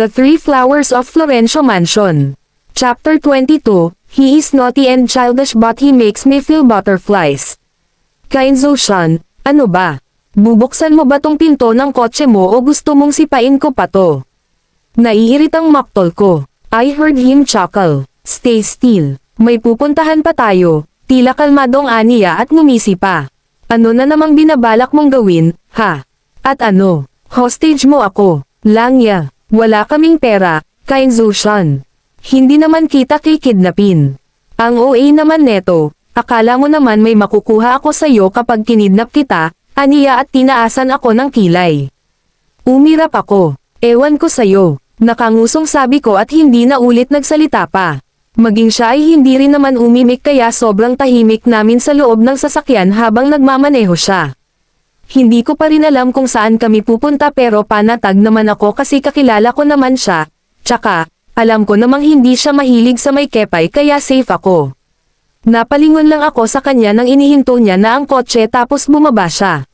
The Three Flowers of Florencio Mansion. Chapter 22, He is naughty and childish but he makes me feel butterflies. Kainzo-shan, ano ba? Bubuksan mo ba tong pinto ng kotse mo o gusto mong sipain ko pa to? Naiiritang maktol ko. I heard him chuckle. Stay still. May pupuntahan pa tayo. Tila kalmadong aniya at ngumisi pa. Ano na namang binabalak mong gawin, ha? At ano? Hostage mo ako. Langya. Wala kaming pera, Kainzo-shan. Hindi naman kita kikidnapin. Ang OA naman neto, akala mo naman may makukuha ako sa'yo kapag kinidnap kita, aniya at tinaasan ako ng kilay. Umirap ako. Ewan ko sa'yo. Nakangusong sabi ko at hindi na ulit nagsalita pa. Maging siya ay hindi rin naman umimik kaya sobrang tahimik namin sa loob ng sasakyan habang nagmamaneho siya. Hindi ko pa rin alam kung saan kami pupunta pero panatag naman ako kasi kakilala ko naman siya. Tsaka, alam ko namang hindi siya mahilig sa may kepay kaya safe ako. Napalingon lang ako sa kanya nang inihinto niya na ang kotse tapos bumaba siya.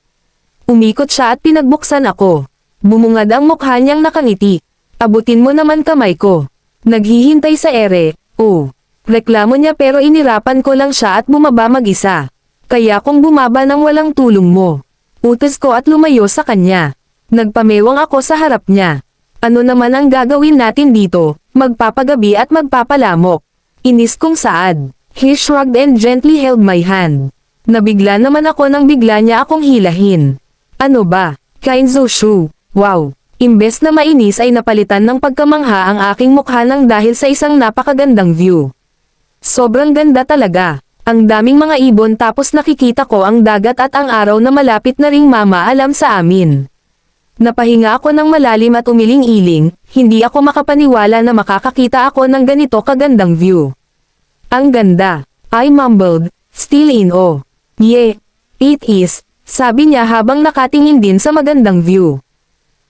Umikot siya at pinagbuksan ako. Bumungad ang mukha niyang nakangiti. Abutin mo naman kamay ko. Naghihintay sa ere, oh. Reklamo niya pero inirapan ko lang siya at bumaba mag-isa. Kaya kung bumaba nang walang tulong mo. Utos ko at lumayo sa kanya. Nagpamewang ako sa harap niya. Ano naman ang gagawin natin dito, magpapagabi at magpapalamok. Inis kong saad. He shrugged and gently held my hand. Nabigla naman ako nang bigla niya akong hilahin. Ano ba? Kainzo Shu. Wow. Imbes na mainis ay napalitan ng pagkamangha ang aking mukha nang dahil sa isang napakagandang view. Sobrang ganda talaga. Ang daming mga ibon tapos nakikita ko ang dagat at ang araw na malapit na ring mamaalam sa amin. Napahinga ako ng malalim at umiling-iling, hindi ako makapaniwala na makakakita ako ng ganito kagandang view. Ang ganda. I mumbled, still in awe. Yeah, it is, sabi niya habang nakatingin din sa magandang view.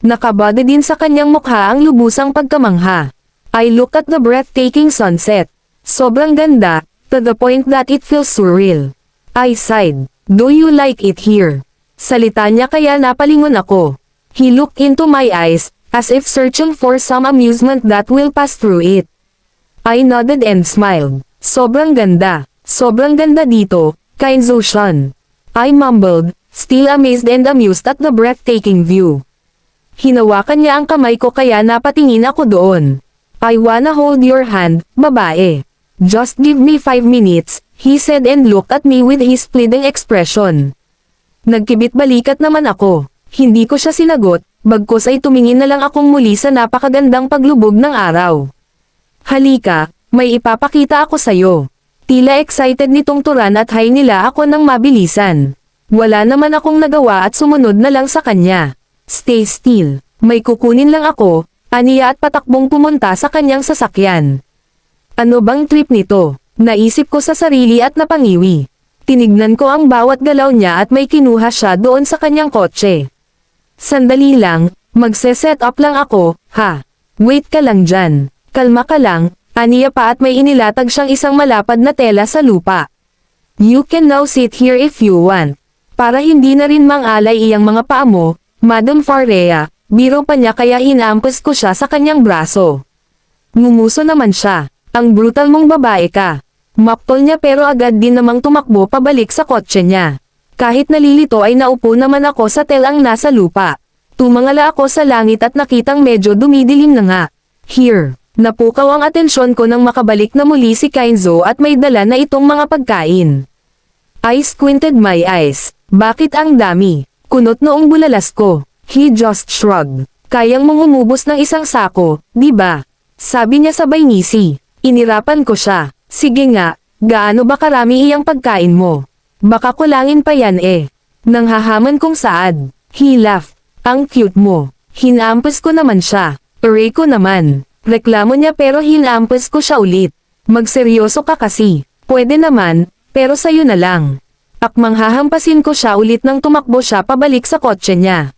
Nakabada din sa kanyang mukha ang lubusang pagkamangha. I looked at the breathtaking sunset. Sobrang ganda, to the point that it feels surreal. I sighed, do you like it here? Salita niya kaya napalingon ako. He looked into my eyes, as if searching for some amusement that will pass through it. I nodded and smiled. Sobrang ganda. Sobrang ganda dito, Kainzo-shan. I mumbled, still amazed and amused at the breathtaking view. Hinawakan niya ang kamay ko kaya napatingin ako doon. I wanna hold your hand, babae. Just give me five minutes, he said and looked at me with his pleading expression. Nagkibit balikat naman ako. Hindi ko siya sinagot, bagkos ay tumingin na lang akong muli sa napakagandang paglubog ng araw. Halika, may ipapakita ako sa'yo. Tila excited nitong turan at hay nila ako ng mabilisan. Wala naman akong nagawa at sumunod na lang sa kanya. Stay still, may kukunin lang ako, aniya at patakbong pumunta sa kanyang sasakyan. Ano bang trip nito? Naisip ko sa sarili at napangiwi. Tinignan ko ang bawat galaw niya at may kinuha siya doon sa kanyang kotse. Sandali lang, magse-set up lang ako, ha? Wait ka lang dyan. Kalma ka lang, aniya pa at may inilatag siyang isang malapad na tela sa lupa. You can now sit here if you want. Para hindi na rin mangalay iyang mga paa mo, Madam Farea, biro pa niya kaya hinampas ko siya sa kanyang braso. Ngumuso naman siya. Ang brutal mong babae ka. Maktol niya pero agad din namang tumakbo pabalik sa kotse niya. Kahit nalilito ay naupo naman ako sa telang nasa lupa. Tumangala ako sa langit at nakitang medyo dumidilim na nga. Here, napukaw ang atensyon ko nang makabalik na muli si Kainzo at may dala na itong mga pagkain. I squinted my eyes. Bakit ang dami? Kunot noong bulalas ko. He just shrugged. Kayang mong umubos ng isang sako, di ba? Sabi niya sabay ngisi. Inirapan ko siya. Sige nga, gaano ba karami iyang pagkain mo? Baka kulangin pa yan eh. Nanghahaman kong saad. He laughed. Ang cute mo. Hinampas ko naman siya. Aray ko naman. Reklamo niya pero hinampas ko siya ulit. Magseryoso ka kasi. Pwede naman, pero sa'yo na lang. Akmang hahampasin ko siya ulit nang tumakbo siya pabalik sa kotse niya.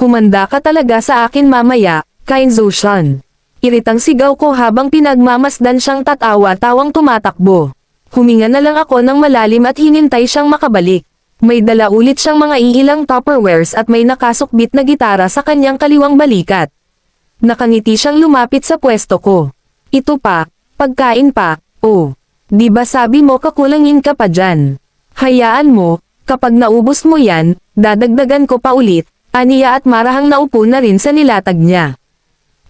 Humanda ka talaga sa akin mamaya, Kainzo-shan. Iritang sigaw ko habang pinagmamasdan siyang tatawa-tawang tumatakbo. Huminga na lang ako ng malalim at hinintay siyang makabalik. May dala ulit siyang mga iilang tupperwares at may nakasukbit na gitara sa kanyang kaliwang balikat. Nakangiti siyang lumapit sa pwesto ko. Ito pa, pagkain pa, oh. Di ba sabi mo kakulangin ka pa dyan? Hayaan mo, kapag naubos mo yan, dadagdagan ko pa ulit, aniya at marahang naupo na rin sa nilatag niya.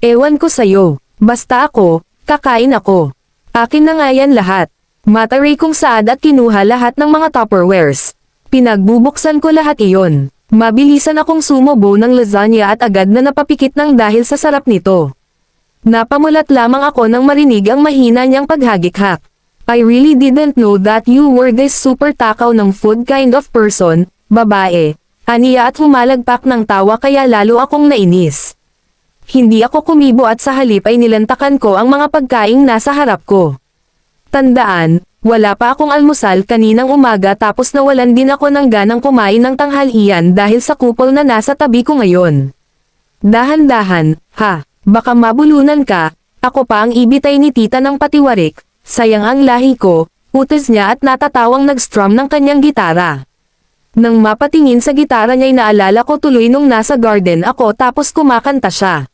Ewan ko sa'yo, basta ako, kakain ako. Akin na nga yan lahat. Mataray kong saad at kinuha lahat ng mga tupperwares. Pinagbubuksan ko lahat iyon. Mabilisan akong sumubo ng lasagna at agad na napapikit ng dahil sa sarap nito. Napamulat lamang ako nang marinig ang mahina niyang paghagik-hak. I really didn't know that you were this super takaw ng food kind of person, babae. Aniya at humalagpak ng tawa kaya lalo akong nainis. Hindi ako kumibo at sa halip ay nilantakan ko ang mga pagkaing nasa harap ko. Tandaan, wala pa akong almusal kaninang umaga tapos nawalan din ako ng ganang kumain ng tanghalian dahil sa kupol na nasa tabi ko ngayon. Dahan-dahan, ha, baka mabulunan ka, ako pa ang ibitay ni tita ng patiwarik, sayang ang lahi ko, utos niya at natatawang nag-strum ng kanyang gitara. Nang mapatingin sa gitara niya'y naalala ko tuloy nung nasa garden ako tapos kumakanta siya.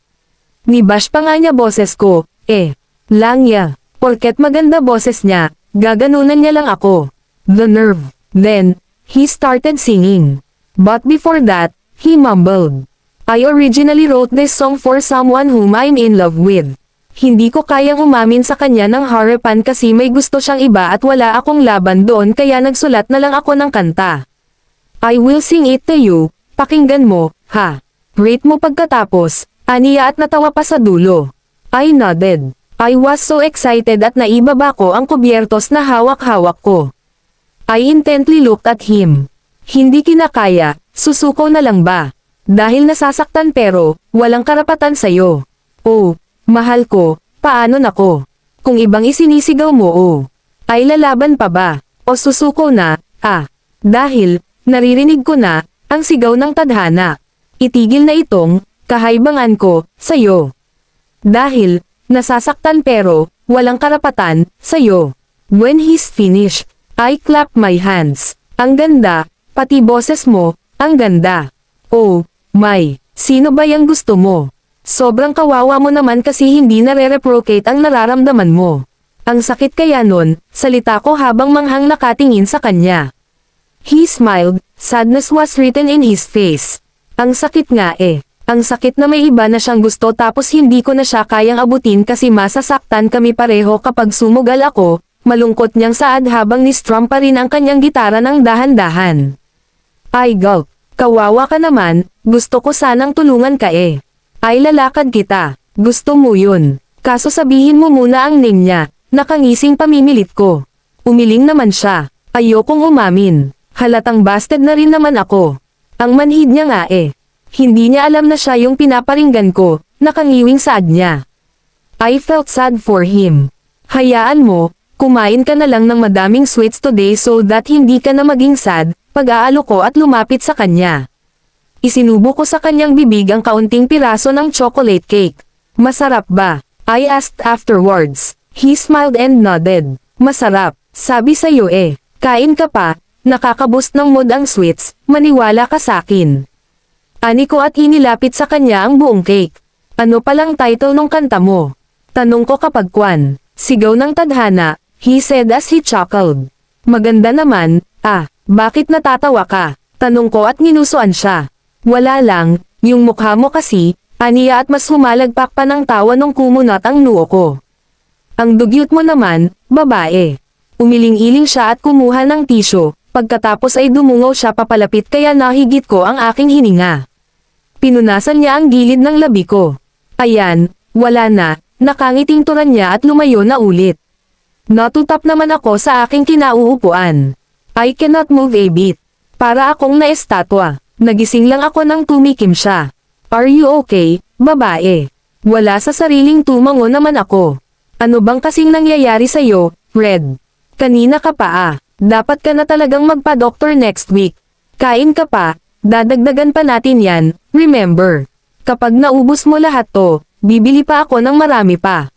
Nibash pa nga niya boses ko, eh, lang niya, porket maganda boses niya, gaganunan niya lang ako. The nerve. Then, he started singing. But before that, he mumbled. I originally wrote this song for someone whom I'm in love with. Hindi ko kayang umamin sa kanya ng harapan kasi may gusto siyang iba at wala akong laban doon kaya nagsulat na lang ako ng kanta. I will sing it to you, pakinggan mo, ha. Rate mo pagkatapos, aniya at natawa pa sa dulo. I nodded. I was so excited at naibaba ko ang kubyertos na hawak-hawak ko. I intently looked at him. Hindi kinakaya, susuko na lang ba? Dahil nasasaktan pero, walang karapatan sa'yo. Oh, mahal ko, paano nako? Kung ibang isinisigaw mo oh, ay lalaban pa ba? O susuko na, ah, dahil, naririnig ko na, ang sigaw ng tadhana. Itigil na itong, kahaybangan ko, sa'yo. Dahil, nasasaktan pero, walang karapatan, sa'yo. When he's finished, I clap my hands. Ang ganda, pati boses mo, ang ganda. Oh, my, sino ba yung gusto mo? Sobrang kawawa mo naman kasi hindi nare-reprocate ang nararamdaman mo. Ang sakit kaya nun, salita ko habang manghang nakatingin sa kanya. He smiled, sadness was written in his face. Ang sakit nga eh. Ang sakit na may iba na siyang gusto tapos hindi ko na siya kayang abutin kasi masasaktan kami pareho kapag sumugal ako, malungkot niyang saad habang ni-strum pa rin ang kanyang gitara ng dahan-dahan. Ay gulp, kawawa ka naman, gusto ko sanang tulungan ka eh. Ay lalakad kita, gusto mo yun. Kaso sabihin mo muna ang name niya, nakangising pamimilit ko. Umiling naman siya, ayokong umamin. Halatang busted na rin naman ako. Ang manhid niya nga eh. Hindi niya alam na siya yung pinaparinggan ko, nakangiwing saad niya. I felt sad for him. Hayaan mo, kumain ka na lang ng madaming sweets today so that hindi ka na maging sad, pag-aalo ko at lumapit sa kanya. Isinubo ko sa kanyang bibig ang kaunting piraso ng chocolate cake. Masarap ba? I asked afterwards. He smiled and nodded. Masarap, sabi sa'yo eh. Kain ka pa, nakakaboost ng mood ang sweets, maniwala ka sakin. Ani ko at inilapit sa kanya ang buong cake. Ano palang title ng kanta mo? Tanong ko kapag kwan. Sigaw ng tadhana, he said as he chuckled. Maganda naman, ah, bakit natatawa ka? Tanong ko at nginusuan siya. Wala lang, yung mukha mo kasi, aniya at mas humalagpak pa ng tawa nung kumunat ang noo ko. Ang dugyot mo naman, babae. Umiling-iling siya at kumuha ng tisyo, pagkatapos ay dumungaw siya papalapit kaya nahigit ko ang aking hininga. Pinunasan niya ang gilid ng labi ko. Ayan, wala na, nakangiting turan niya at lumayo na ulit. Natutap naman ako sa aking kinauupuan. I cannot move a bit. Para akong naestatwa. Nagising lang ako nang tumikim siya. Are you okay, babae? Wala sa sariling tumango naman ako. Ano bang kasing nangyayari sa'yo, Red? Kanina ka pa ah. Dapat ka na talagang magpa-doctor next week. Kain ka pa, dadagdagan pa natin yan, remember. Kapag naubos mo lahat to, bibili pa ako ng marami pa.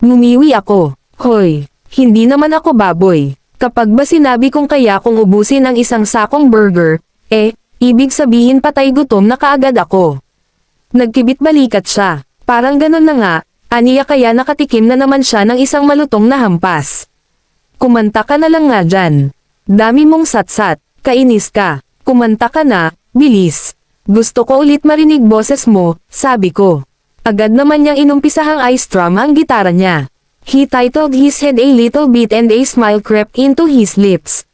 Ngumiwi ako. Hoy, hindi naman ako baboy. Kapag ba sinabi kong kaya kong ubusin ang isang sakong burger, eh, ibig sabihin patay gutom na kaagad ako. Nagkibit balikat siya. Parang ganun na nga, aniya kaya nakatikim na naman siya ng isang malutong na hampas. Kumanta ka na lang nga dyan. Dami mong satsat, kainis ka. Kumanta ka na, bilis. Gusto ko ulit marinig boses mo, sabi ko. Agad naman niyang inumpisahang ice drum ang gitara niya. He titled his head a little bit and a smile crept into his lips.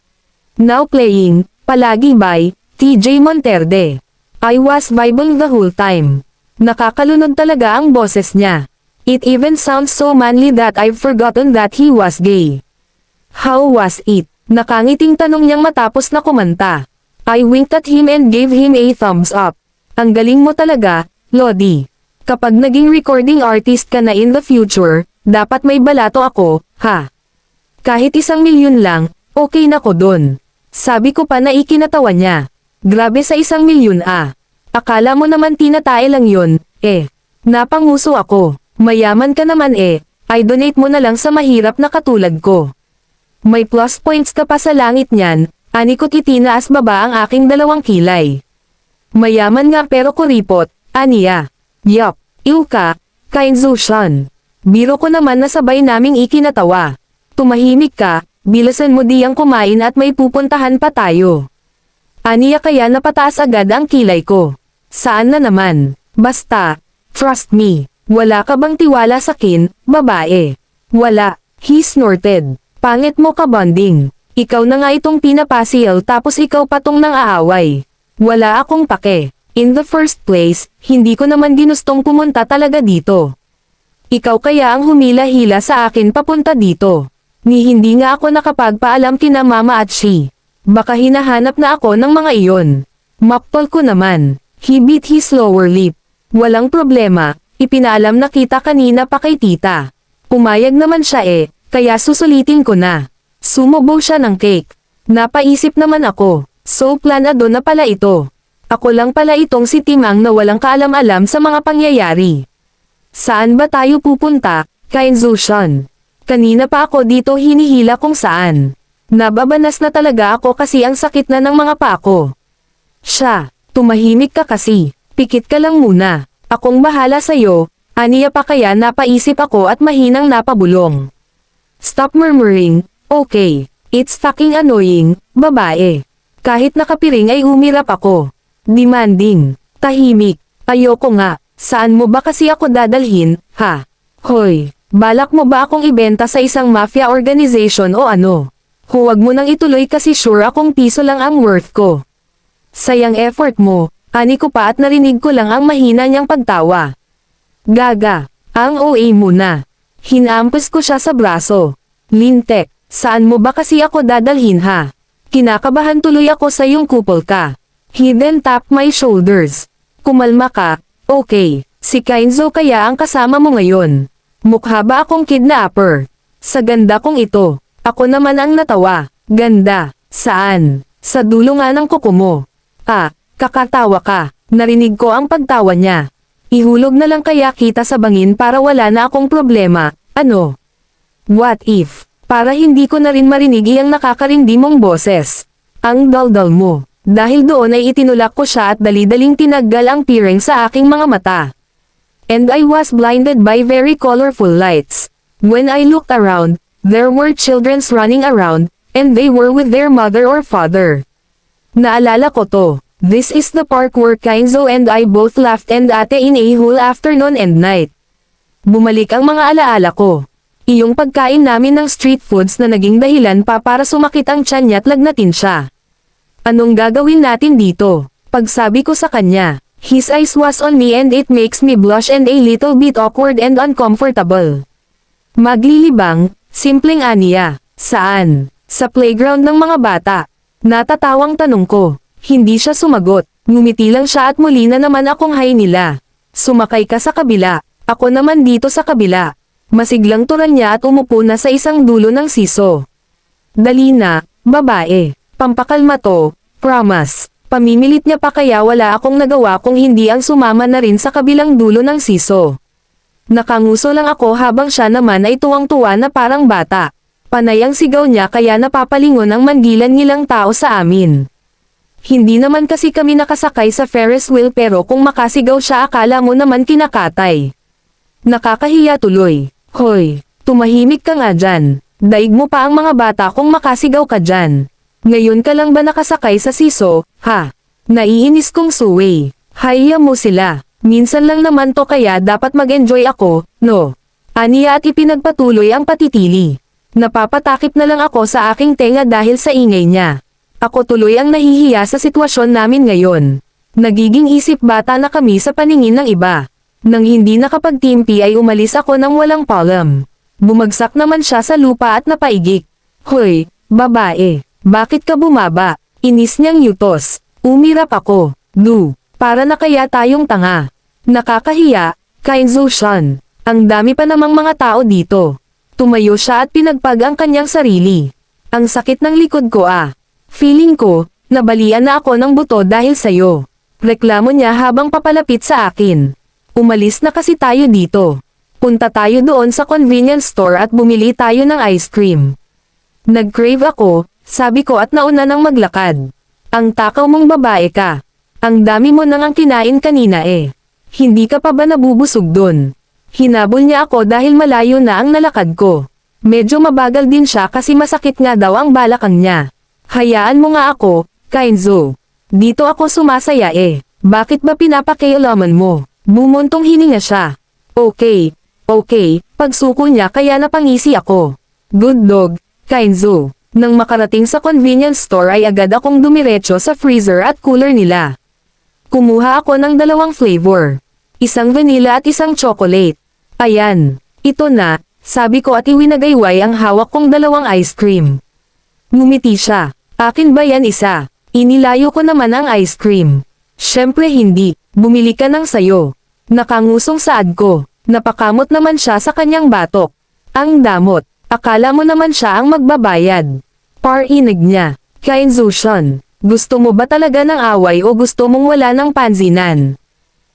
Now playing, palagi by, TJ Monterde. I was vibing the whole time. Nakakalunod talaga ang boses niya. It even sounds so manly that I've forgotten that he was gay. How was it? Nakangiting tanong niyang matapos na kumanta. I winked at him and gave him a thumbs up. Ang galing mo talaga, Lodi. Kapag naging recording artist ka na in the future, dapat may balato ako, ha? Kahit isang milyon lang, okay na ko dun. Sabi ko pa na ikinatawa niya. Grabe sa isang milyon ah. Akala mo naman tinatae lang yun, eh. Napanguso ako. Mayaman ka naman eh. I donate mo na lang sa mahirap na katulad ko. May plus points ka pa sa langit niyan, ani ko't itinaas baba ang aking dalawang kilay. Mayaman nga pero kuripot, aniya. Yup, iw ka, Kainzo Shan. Biro ko naman na sabay naming ikinatawa. Tumahimik ka, bilasan mo diyang kumain at may pupuntahan pa tayo. Aniya kaya napataas agad ang kilay ko. Saan na naman? Basta, trust me, wala ka bang tiwala sa kin, babae? Wala, he snorted. Pangit mo ka bonding. Ikaw na nga itong pinapasil tapos ikaw patong nang aaway. Wala akong pake. In the first place, hindi ko naman ginustong pumunta talaga dito. Ikaw kaya ang humila-hila sa akin papunta dito. Ni hindi nga ako nakapagpaalam kina mama at she. Baka hinahanap na ako ng mga iyon. Maptol ko naman. He bit his lower lip. Walang problema, ipinaalam na kita kanina pa kay tita. Pumayag naman siya eh, kaya susulitin ko na. Sumubo siya ng cake. Napaisip naman ako, so planado na pala ito. Ako lang pala itong si Timang na walang kaalam-alam sa mga pangyayari. Saan ba tayo pupunta, Kainzo Shun? Kanina pa ako dito hinihila kung saan. Nababanas na talaga ako kasi ang sakit na ng mga pa ko. Siya, tumahimik ka kasi, pikit ka lang muna. Akong bahala sa'yo, aniya pa kaya napaisip ako at mahinang napabulong. Stop murmuring, okay. It's fucking annoying, babae. Kahit nakapiring ay umirap ako. Demanding. Tahimik. Ayoko nga. Saan mo ba kasi ako dadalhin, ha? Hoy, balak mo ba akong ibenta sa isang mafia organization o ano? Huwag mo nang ituloy kasi sure akong piso lang ang worth ko. Sayang effort mo, ani ko pa at narinig ko lang ang mahina niyang pagtawa. Gaga, ang OA muna. Hinampas ko siya sa braso. Lintek, saan mo ba kasi ako dadalhin ha? Kinakabahan tuloy ako sa iyong kupol ka. He then tapped my shoulders. Kumalma ka, okay. Si Kainzo kaya ang kasama mo ngayon. Mukha ba akong kidnapper? Sa ganda kong ito. Ako naman ang natawa. Ganda. Saan? Sa dulo nga ng kuko mo. Ah, kakatawa ka. Narinig ko ang pagtawa niya. Ihulog na lang kaya kita sa bangin para wala na akong problema. Ano? What if? Para hindi ko na rin marinig iyang nakakarindi mong boses. Ang daldal mo. Dahil doon ay itinulak ko siya at dali-daling tinaggal ang piring sa aking mga mata. And I was blinded by very colorful lights. When I looked around, there were children's running around, and they were with their mother or father. Naalala ko to. This is the park where Kainzo and I both laughed and ate in a whole afternoon and night. Bumalik ang mga alaala ko. Iyong pagkain namin ng street foods na naging dahilan pa para sumakit ang tiyan niya at lagnatin siya. Anong gagawin natin dito? Pagsabi ko sa kanya, his eyes was on me and it makes me blush and a little bit awkward and uncomfortable. Maglilibang, simpleng aniya. Saan? Sa playground ng mga bata. Natatawang tanong ko. Hindi siya sumagot. Ngumiti lang siya at muli na naman akong hay nila. Sumakay ka sa kabila. Ako naman dito sa kabila. Masiglang turan niya at umupo na sa isang dulo ng siso. Dali na, babae. Pampakalma to, promise. Pamimilit niya pa kaya wala akong nagawa kung hindi ang sumama na rin sa kabilang dulo ng siso. Nakanguso lang ako habang siya naman ay tuwang-tuwa na parang bata. Panay ang sigaw niya kaya napapalingon ang mangilan-ngilang tao sa amin. Hindi naman kasi kami nakasakay sa Ferris wheel pero kung makasigaw siya akala mo naman kinakatay. Nakakahiya tuloy. Hoy, tumahimik ka nga dyan. Daig mo pa ang mga bata kung makasigaw ka dyan. Ngayon ka lang ba nakasakay sa siso, ha? Naiinis kong suway. Hayya mo sila. Minsan lang naman to kaya dapat mag-enjoy ako, no? Aniya at ipinagpatuloy ang patitili. Napapatakip na lang ako sa aking tenga dahil sa ingay niya. Ako tuloy ang nahihiya sa sitwasyon namin ngayon. Nagiging isip bata na kami sa paningin ng iba. Nang hindi nakapagtimpi ay umalis ako ng walang palam. Bumagsak naman siya sa lupa at napaigik. Hoy, babae, bakit ka bumaba? Inis niyang yutos. Umirap ako. Du, para na kaya tayong tanga. Nakakahiya, Kainzo Shan. Ang dami pa namang mga tao dito. Tumayo siya at pinagpag ang kanyang sarili. Ang sakit ng likod ko ah. Feeling ko, nabalian na ako ng buto dahil sayo. Reklamo niya habang papalapit sa akin. Umalis na kasi tayo dito. Punta tayo doon sa convenience store at bumili tayo ng ice cream. Nag-crave ako, sabi ko at nauna nang maglakad. Ang takaw mong babae ka. Ang dami mo nang ang kinain kanina eh. Hindi ka pa ba nabubusog dun? Hinabol niya ako dahil malayo na ang nalakad ko. Medyo mabagal din siya kasi masakit nga daw ang balakang niya. Hayaan mo nga ako, Kainzo. Dito ako sumasaya eh. Bakit ba pinapakialaman mo? Bumuntong hininga siya. Okay, okay, pagsuko niya kaya napangisi ako. Good dog, Kainzo. Nang makarating sa convenience store ay agad akong dumiretso sa freezer at cooler nila. Kumuha ako ng dalawang flavor. Isang vanilla at isang chocolate. Ayan, ito na, sabi ko at iwinagayway ang hawak kong dalawang ice cream. Ngumiti siya. Akin ba yan isa? Inilayo ko naman ang ice cream. Siyempre hindi, bumili ka ng sayo. Nakangusong saad ko. Napakamot naman siya sa kanyang batok. Ang damot, akala mo naman siya ang magbabayad. Parinig niya. Kainzo Shun, gusto mo ba talaga ng away o gusto mong wala ng pansinan?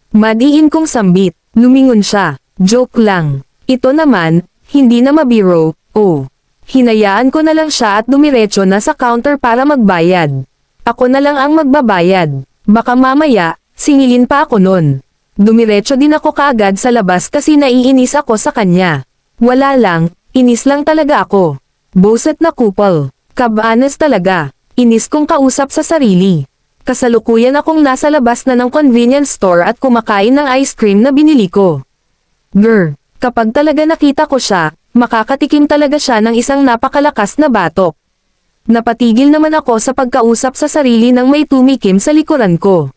Madiin kong sambit, lumingon siya. Joke lang. Ito naman, hindi na mabiro, oh. Hinayaan ko na lang siya at dumiretso na sa counter para magbayad. Ako na lang ang magbabayad. Baka mamaya, singilin pa ako nun. Dumiretso din ako kaagad sa labas kasi naiinis ako sa kanya. Wala lang, inis lang talaga ako. Boset na kupal. Kabanas talaga. Inis kong kausap sa sarili. Kasalukuyan akong nasa labas na ng convenience store at kumakain ng ice cream na binili ko. Grr, kapag talaga nakita ko siya, makakatikim talaga siya ng isang napakalakas na batok. Napatigil naman ako sa pagkausap sa sarili ng may tumikim sa likuran ko.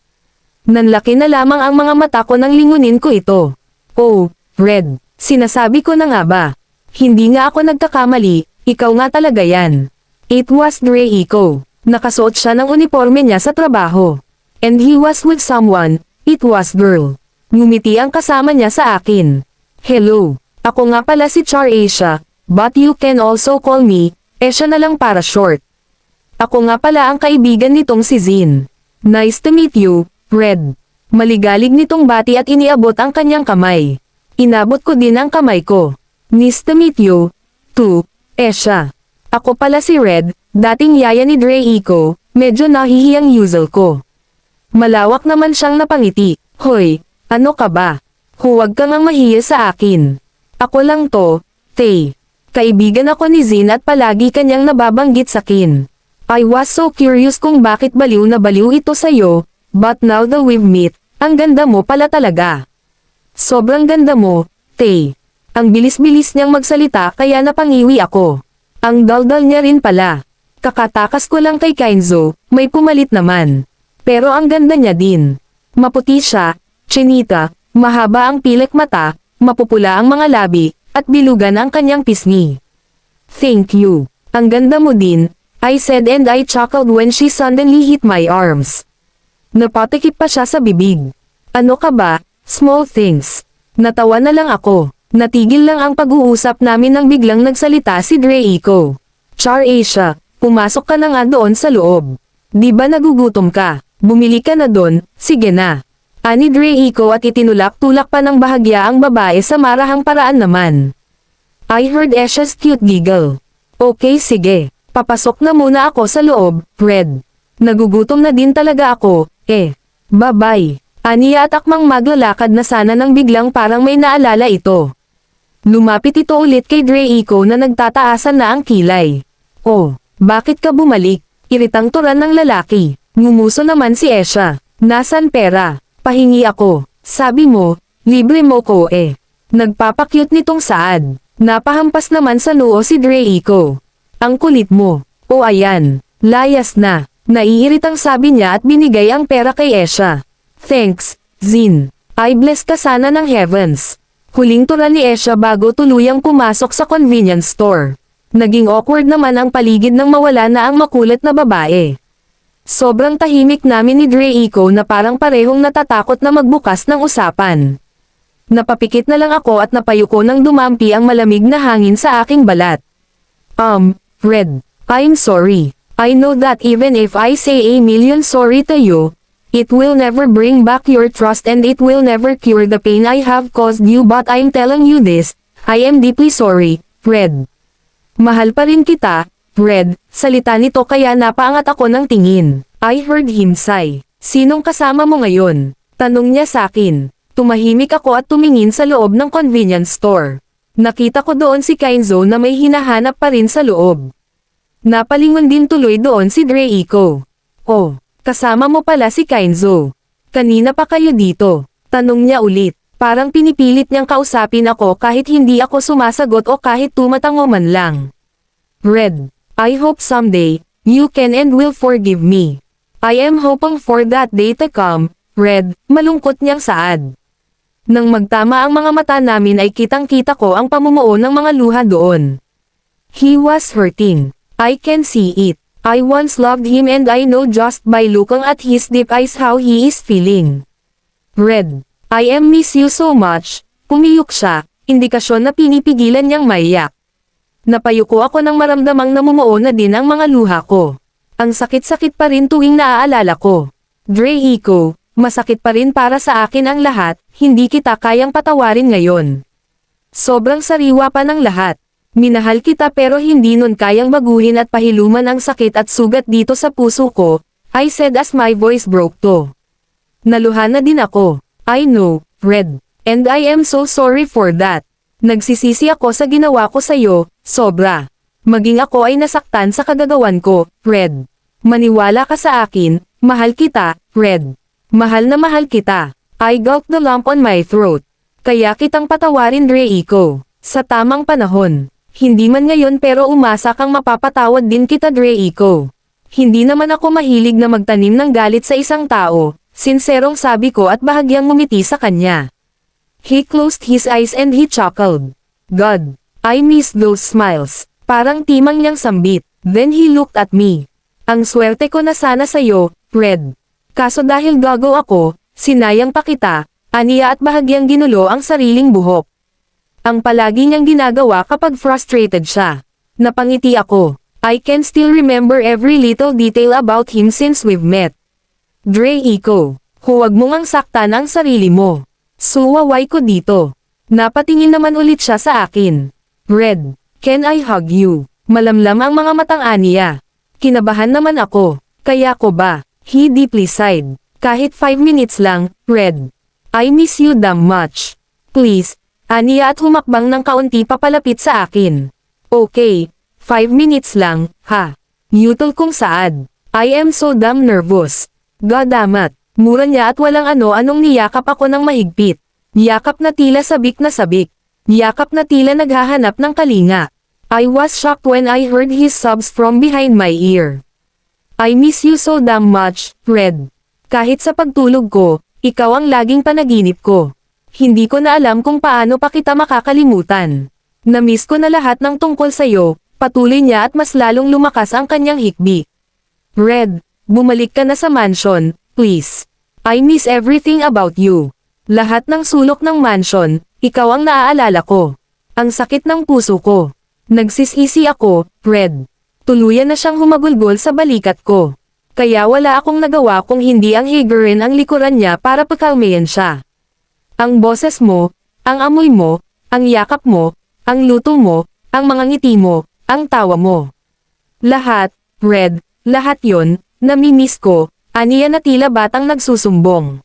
Nanlaki na lamang ang mga mata ko nang lingunin ko ito. Oh, Red, sinasabi ko na nga ba? Hindi nga ako nagkakamali, ikaw nga talaga yan. It was Dre Eco. Nakasuot siya ng uniforme niya sa trabaho. And he was with someone, it was girl. Ngumiti ang kasama niya sa akin. Hello, ako nga pala si Char Asia, but you can also call me, Asia na lang para short. Ako nga pala ang kaibigan nitong si Zin. Nice to meet you, Red. Maligalig nitong bati at iniabot ang kanyang kamay. Inabot ko din ang kamay ko. Nice to meet you, too, Esha. Ako pala si Red, dating yaya ni Dre Eco, medyo nahihiyang usual ko. Malawak naman siyang napangiti. Hoy, ano ka ba? Huwag kang ang mahiya sa akin. Ako lang to, Tay. Kaibigan ako ni Zin at palagi kanyang nababanggit sa kin. I was so curious kung bakit baliw na baliw ito sa'yo, but now that we've met, ang ganda mo pala talaga. Sobrang ganda mo, Tay. Ang bilis-bilis niyang magsalita kaya napangiwi ako. Ang daldal niya rin pala. Kakatakas ko lang kay Kainzo, may pumalit naman. Pero ang ganda niya din. Maputi siya, chinita, mahaba ang pilak mata, mapupula ang mga labi, at bilugan ang kanyang pisngi. Thank you. Ang ganda mo din, I said and I chuckled when she suddenly hit my arms. Napatikip pa siya sa bibig. Ano ka ba, small things. Natawa na lang ako. Natigil lang ang pag-uusap namin nang biglang nagsalita si Dre Eco. Char Asia, pumasok ka na nga doon sa loob. Di ba nagugutom ka? Bumili ka na doon, sige na. Ani Dre Eco at itinulak-tulak pa ng bahagya ang babae sa marahang paraan naman. I heard Asia's cute giggle. Okay sige, papasok na muna ako sa loob, Red. Nagugutom na din talaga ako, eh. Bye-bye. Aniya at akmang maglalakad na sana nang biglang parang may naalala ito. Lumapit ito ulit kay Draco na nagtataasan na ang kilay. Oh, bakit ka bumalik? Iritang turan ng lalaki. Ngumuso naman si Esha. Nasan pera? Pahingi ako. Sabi mo, libre mo ko eh. Nagpapakyut nitong saad. Napahampas naman sa noo si Draco. Ang kulit mo. O ayan. Layas na. Naiiritang sabi niya at binigay ang pera kay Esha. Thanks, Zin. I bless ka sana ng heavens. Huling tura ni Esha bago tuluyang pumasok sa convenience store. Naging awkward naman ang paligid nang mawala na ang makulit na babae. Sobrang tahimik namin ni Draco na parang parehong natatakot na magbukas ng usapan. Napapikit na lang ako at napayuko nang dumampi ang malamig na hangin sa aking balat. Um, Red, I'm sorry. I know that even if I say a million sorry to you, it will never bring back your trust and it will never cure the pain I have caused you but I'm telling you this, I am deeply sorry, Red. Mahal pa rin kita, Red, salita nito kaya napaangat ako ng tingin. I heard him sigh. Sinong kasama mo ngayon? Tanong niya sa akin. Tumahimik ako at tumingin sa loob ng convenience store. Nakita ko doon si Kainzo na may hinahanap pa rin sa loob. Napalingon din tuloy doon si Draco. Oh, kasama mo pala si Kainzo. Kanina pa kayo dito. Tanong niya ulit. Parang pinipilit niyang kausapin ako kahit hindi ako sumasagot o kahit tumatango man lang. Red, I hope someday, you can and will forgive me. I am hoping for that day to come, Red, malungkot niyang saad. Nang magtama ang mga mata namin ay kitang-kita ko ang pamumuo ng mga luha doon. He was hurting. I can see it. I once loved him and I know just by looking at his deep eyes how he is feeling. Red, I am miss you so much. Pumiyok siya, indikasyon na pinipigilan niyang maiyak. Napayuko ako nang maramdamang namumuo na din ang mga luha ko. Ang sakit-sakit pa rin tuwing naaalala ko. Draco, masakit pa rin para sa akin ang lahat, hindi kita kayang patawarin ngayon. Sobrang sariwa pa ng lahat. Minahal kita pero hindi nun kayang baguhin at pahiluman ang sakit at sugat dito sa puso ko, I said as my voice broke to. Naluhan na din ako. I know, Red. And I am so sorry for that. Nagsisisi ako sa ginawa ko sa'yo, sobra. Maging ako ay nasaktan sa kagagawan ko, Red. Maniwala ka sa akin, mahal kita, Red. Mahal na mahal kita. I gulped the lump on my throat. Kaya kitang patawarin Draco. Sa tamang panahon. Hindi man ngayon pero umasa kang mapapatawad din kita Draco. Hindi naman ako mahilig na magtanim ng galit sa isang tao, sinserong sabi ko at bahagyang ngumiti sa kanya. He closed his eyes and he chuckled. God, I miss those smiles. Parang timang niyang sambit. Then he looked at me. Ang swerte ko na sana sa'yo, Red. Kaso dahil gago ako, sinayang pa kita, aniya at bahagyang ginulo ang sariling buhok. Ang palagi niyang ginagawa kapag frustrated siya. Napangiti ako. I can still remember every little detail about him since we've met. Dre Iko, huwag mo ngang saktan ang sarili mo. Suwaway ko dito. Napatingin naman ulit siya sa akin. Red, can I hug you? Malamlam ang mga matang aniya. Kinabahan naman ako. Kaya ko ba? He deeply sighed. Kahit 5 minutes lang, Red. I miss you damn much. Please, aniya at humakbang ng kaunti papalapit sa akin. Okay, 5 minutes lang, ha? Neutral kong saad. I am so damn nervous. Godamat. Mura niya at walang ano-anong niyakap ako ng mahigpit. Niyakap na tila sabik na sabik. Niyakap na tila naghahanap ng kalinga. I was shocked when I heard his sobs from behind my ear. I miss you so damn much, Red. Kahit sa pagtulog ko, ikaw ang laging panaginip ko. Hindi ko na alam kung paano pa kita makakalimutan. Namiss ko na lahat ng tungkol sa'yo, patuloy niya at mas lalong lumakas ang kanyang hikbi. Red, bumalik ka na sa mansion, please. I miss everything about you. Lahat ng sulok ng mansion, ikaw ang naaalala ko. Ang sakit ng puso ko. Nagsisisi ako, Red. Tuluyan na siyang humagulgol sa balikat ko. Kaya wala akong nagawa kung hindi ang higerin ang likuran niya para pakalmayan siya. Ang boses mo, ang amoy mo, ang yakap mo, ang luto mo, ang mga ngiti mo, ang tawa mo. Lahat, Red, lahat yon, namimiss ko, aniya na tila batang nagsusumbong.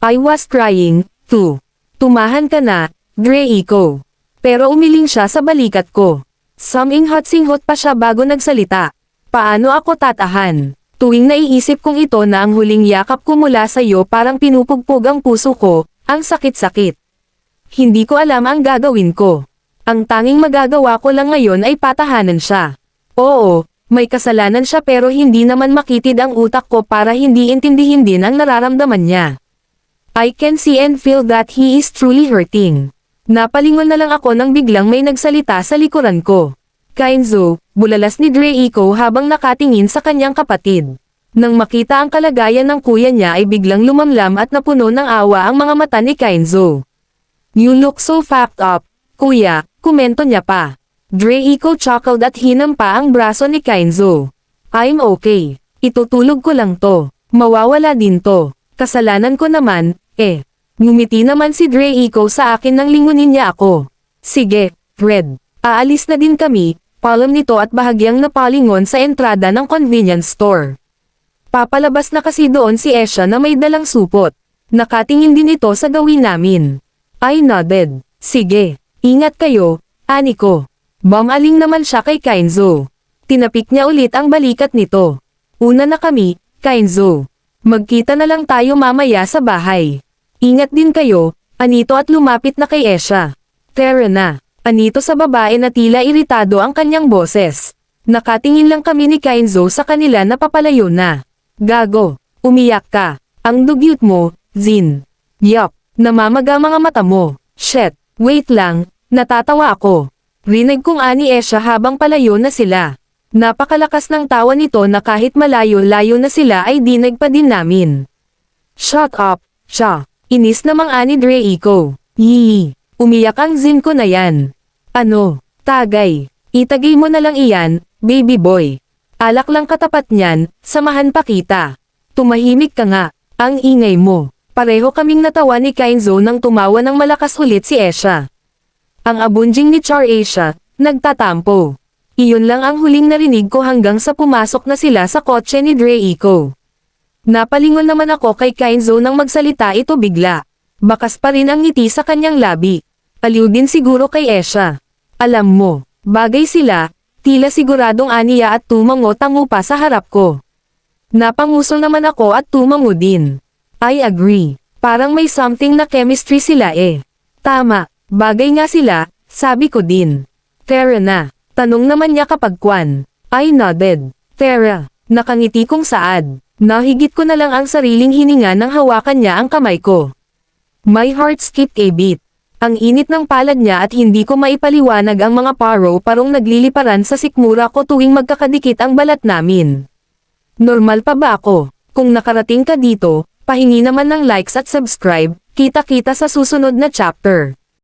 I was crying, too. Tumahan ka na, Draco. Pero umiling siya sa balikat ko. Saminghot-singhot pa siya bago nagsalita. Paano ako tatahan? Tuwing naiisip kong ito na ang huling yakap ko mula sa iyo parang pinupugpog ang puso ko, ang sakit-sakit. Hindi ko alam ang gagawin ko. Ang tanging magagawa ko lang ngayon ay patahanan siya. Oo, may kasalanan siya pero hindi naman makitid ang utak ko para hindi intindihin din ang nararamdaman niya. I can see and feel that he is truly hurting. Napalingon na lang ako nang biglang may nagsalita sa likuran ko. Kainzo, bulalas ni Draco habang nakatingin sa kanyang kapatid. Nang makita ang kalagayan ng kuya niya ay biglang lumamlam at napuno ng awa ang mga mata ni Kainzo. You look so fucked up, kuya, komento niya pa. Draco chuckled at hinampa ang braso ni Kainzo. I'm okay. Itutulog ko lang to. Mawawala din to. Kasalanan ko naman, eh. Ngumiti naman si Draco sa akin nang lingunin niya ako. Sige, Fred. Aalis na din kami, palam nito at bahagyang napalingon sa entrada ng convenience store. Papalabas na kasi doon si Esha na may dalang supot. Nakatingin din ito sa gawin namin. I nodded. Sige, ingat kayo, ani ko. Bumaling naman siya kay Kainzo. Tinapik niya ulit ang balikat nito. Una na kami, Kainzo. Magkita na lang tayo mamaya sa bahay. Ingat din kayo, Anito at lumapit na kay Esha. Tara na. Anito sa babae na tila iritado ang kanyang boses. Nakatingin lang kami ni Kainzo sa kanila na papalayo na. Gago, umiyak ka. Ang dugyot mo, Zin. Yup, namamaga mga mata mo. Shit, wait lang, natatawa ako. Rinig kong ani Esha habang palayo na sila. Napakalakas ng tawa nito na kahit malayo-layo na sila ay dinag pa din namin. Shut up, siya. Inis namang ani Draco. Yee. Umiyak ang zin ko na yan. Ano? Tagay. Itagay mo na lang iyan, baby boy. Alak lang katapat niyan, samahan pa kita. Tumahimik ka nga, ang ingay mo. Pareho kaming natawa ni Kainzo nang tumawa ng malakas ulit si Esha. Ang abunjing ni Char Asia, nagtatampo. Iyon lang ang huling narinig ko hanggang sa pumasok na sila sa kotse ni Draco. Napalingon naman ako kay Kainzo nang magsalita ito bigla. Bakas pa rin ang ngiti sa kanyang labi. Aliw din siguro kay Esha. Alam mo, bagay sila, tila siguradong aniya at tumango tango pa sa harap ko. Napanguso naman ako at tumango din. I agree. Parang may something na chemistry sila eh. Tama, bagay nga sila, sabi ko din. Tara na, tanong naman niya kapag kwan. I nodded. Tara, nakangiti kong saad. Nahigit ko na lang ang sariling hininga nang hawakan niya ang kamay ko. My heart skipped a beat. Ang init ng palad niya at hindi ko maipaliwanag ang mga paro-parong nagliliparan sa sikmura ko tuwing magkakadikit ang balat namin. Normal pa ba ako? Kung nakarating ka dito, pahingi naman ng likes at subscribe, kita-kita sa susunod na chapter.